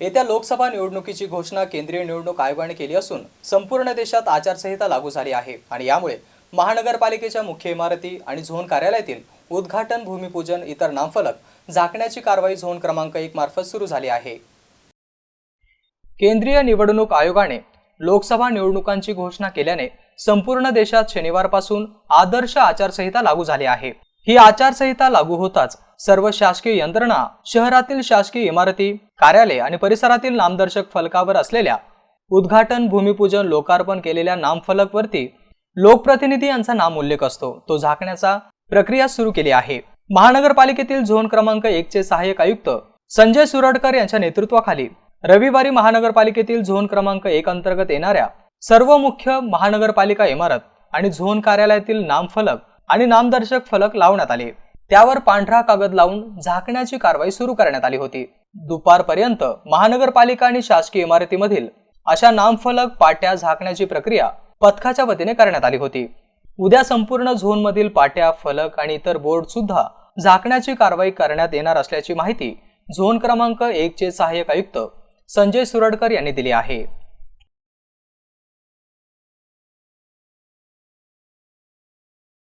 येत्या लोकसभा निवडणुकीची घोषणा केंद्रीय निवडणूक आयोगाने केली असून संपूर्ण देशात आचारसंहिता लागू झाली आहे. आणि यामुळे महानगरपालिकेच्या मुख्य इमारती आणि झोन कार्यालयातील उद्घाटन भूमिपूजन इतर नामफलक झाकण्याची कारवाई झोन क्रमांक एक मार्फत सुरू झाली आहे. केंद्रीय निवडणूक आयोगाने लोकसभा निवडणुकांची घोषणा केल्याने संपूर्ण देशात शनिवारपासून आदर्श आचारसंहिता लागू झाली आहे. ही आचारसंहिता लागू होताच सर्व शासकीय यंत्रणा शहरातील शासकीय इमारती कार्यालय आणि परिसरातील नामदर्शक फलकावर असलेल्या उद्घाटन भूमिपूजन लोकार्पण केलेल्या नामफलकवरती लोकप्रतिनिधी यांचा नाम उल्लेख असतो. तो झाकण्याचा प्रक्रिया सुरू केली आहे. महानगरपालिकेतील झोन क्रमांक एकचे सहाय्यक आयुक्त संजय सुरडकर यांच्या नेतृत्वाखाली रविवारी महानगरपालिकेतील झोन क्रमांक एक अंतर्गत येणाऱ्या सर्व मुख्य महानगरपालिका इमारत आणि झोन कार्यालयातील नामफलक आणि नामदर्शक फलक लावण्यात आले. त्यावर पांढरा कागद लावून झाकण्याची कारवाई सुरू करण्यात आली होती. दुपारपर्यंत महानगरपालिका आणि शासकीय इमारतीमधील अशा नामफलक पाट्या झाकण्याची प्रक्रिया पथकाच्या वतीने करण्यात आली होती. उद्या संपूर्ण झोनमधील पाट्या फलक आणि इतर बोर्ड सुद्धा झाकण्याची कारवाई करण्यात येणार असल्याची माहिती झोन क्रमांक एक चे सहाय्यक आयुक्त संजय सुरडकर यांनी दिली आहे.